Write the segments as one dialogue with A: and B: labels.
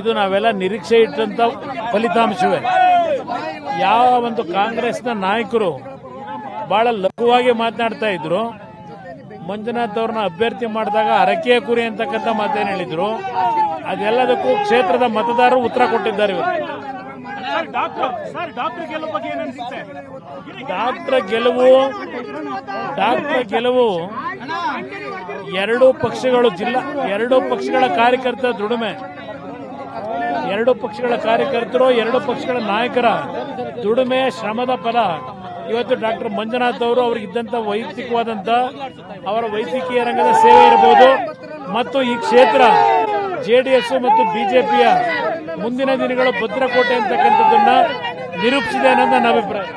A: ಇದು ನಾವೆಲ್ಲ ನಿರೀಕ್ಷೆ ಇಟ್ಟಂತ ಫಲಿತಾಂಶವೇ. ಯಾವ ಒಂದು ಕಾಂಗ್ರೆಸ್ನ ನಾಯಕರು ಬಹಳ ಲಘುವಾಗಿ ಮಾತನಾಡ್ತಾ ಇದ್ರು ಮಂಜುನಾಥ್ ಅವ್ರನ್ನ ಅಭ್ಯರ್ಥಿ ಮಾಡಿದಾಗ ಅರಕೆಯ ಕುರಿ ಅಂತಕ್ಕಂಥ ಮಾತೇನು ಹೇಳಿದ್ರು. ಅದೆಲ್ಲದಕ್ಕೂ ಕ್ಷೇತ್ರದ ಮತದಾರರು ಉತ್ತರ ಕೊಟ್ಟಿದ್ದಾರೆ
B: ಇವರು. ಡಾಕ್ಟರ್ ಗೆಲುವು
A: ಡಾಕ್ಟರ್ ಗೆಲುವು ಡಾಕ್ಟರ್ ಗೆಲುವು ಎರಡು ಪಕ್ಷಗಳು ಜಿಲ್ಲಾ ಎರಡು ಪಕ್ಷಗಳ ಕಾರ್ಯಕರ್ತರ ದುಡಿಮೆ. ಎರಡು ಪಕ್ಷಗಳ ಕಾರ್ಯಕರ್ತರು, ಎರಡು ಪಕ್ಷಗಳ ನಾಯಕರ ದುಡಿಮೆ, ಶ್ರಮದ ಫಲ. ಇವತ್ತು ಡಾಕ್ಟರ್ ಮಂಜುನಾಥ್ ಅವರು ಅವ್ರಿಗಿದ್ದಂಥ ವೈಯಕ್ತಿಕವಾದಂಥ ಅವರ ವೈದ್ಯಕೀಯ ರಂಗದ ಸೇವೆ ಇರಬಹುದು ಮತ್ತು ಈ ಕ್ಷೇತ್ರ ಜೆ ಡಿ ಎಸ್ ಮತ್ತು ಬಿಜೆಪಿಯ ಮುಂದಿನ ದಿನಗಳು ಭದ್ರಕೋಟೆ ಅಂತಕ್ಕಂಥದ್ದನ್ನ ನಿರೂಪಿಸಿದೆ ಅನ್ನೋದು ನನ್ನ ಅಭಿಪ್ರಾಯ.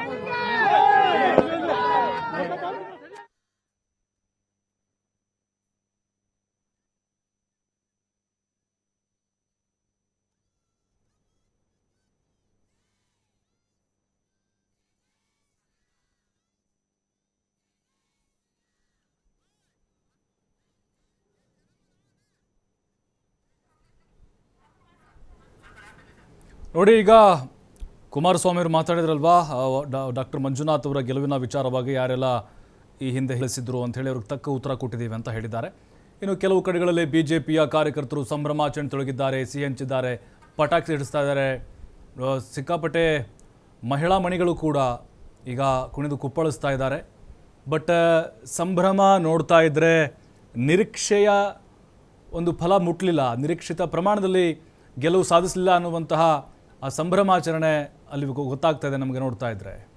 C: ನೋಡಿ, ಈಗ ಕುಮಾರಸ್ವಾಮಿ ಅವರು ಮಾತಾಡಿದ್ರಲ್ವಾ? ಡಾಕ್ಟರ್ ಮಂಜುನಾಥ್ ಅವರ ಗೆಲುವಿನ ವಿಚಾರವಾಗಿ ಯಾರೆಲ್ಲ ಈ ಹಿಂದೆ ಹೇಳಿಸಿದ್ರು ಅಂತ ಹೇಳಿ ಅವ್ರಿಗೆ ತಕ್ಕ ಉತ್ತರ ಕೊಟ್ಟಿದ್ದೀವಿ ಅಂತ ಹೇಳಿದ್ದಾರೆ. ಇನ್ನು ಕೆಲವು ಕಡೆಗಳಲ್ಲಿ ಬಿ ಜೆ ಪಿಯ ಕಾರ್ಯಕರ್ತರು ಸಂಭ್ರಮಾಚರಣೆ ತೊಡಗಿದ್ದಾರೆ, ಸಿಹಿ ಹಂಚಿದ್ದಾರೆ, ಪಟಾಕಿ ಸಿಡಿಸ್ತಾ ಇದ್ದಾರೆ. ಸಿಕ್ಕಾಪಟ್ಟೆ ಮಹಿಳಾ ಮಣಿಗಳು ಕೂಡ ಈಗ ಕುಣಿದು ಕುಪ್ಪಳಿಸ್ತಾ ಇದ್ದಾರೆ. ಬಟ್ ಸಂಭ್ರಮ ನೋಡ್ತಾ ಇದ್ದರೆ ನಿರೀಕ್ಷೆಯ ಒಂದು ಫಲ ಮುಟ್ಟಲಿಲ್ಲ ನಿರೀಕ್ಷಿತ ಪ್ರಮಾಣದಲ್ಲಿ ಗೆಲುವು ಸಾಧಿಸಲಿಲ್ಲ ಅನ್ನುವಂತಹ ಆ ಸಂಭ್ರಮಾಚರಣೆ ಅಲ್ಲಿ ಗೊತ್ತಾಗ್ತಾ ಇದೆ ನಮಗೆ ನೋಡ್ತಾ ಇದ್ರೆ.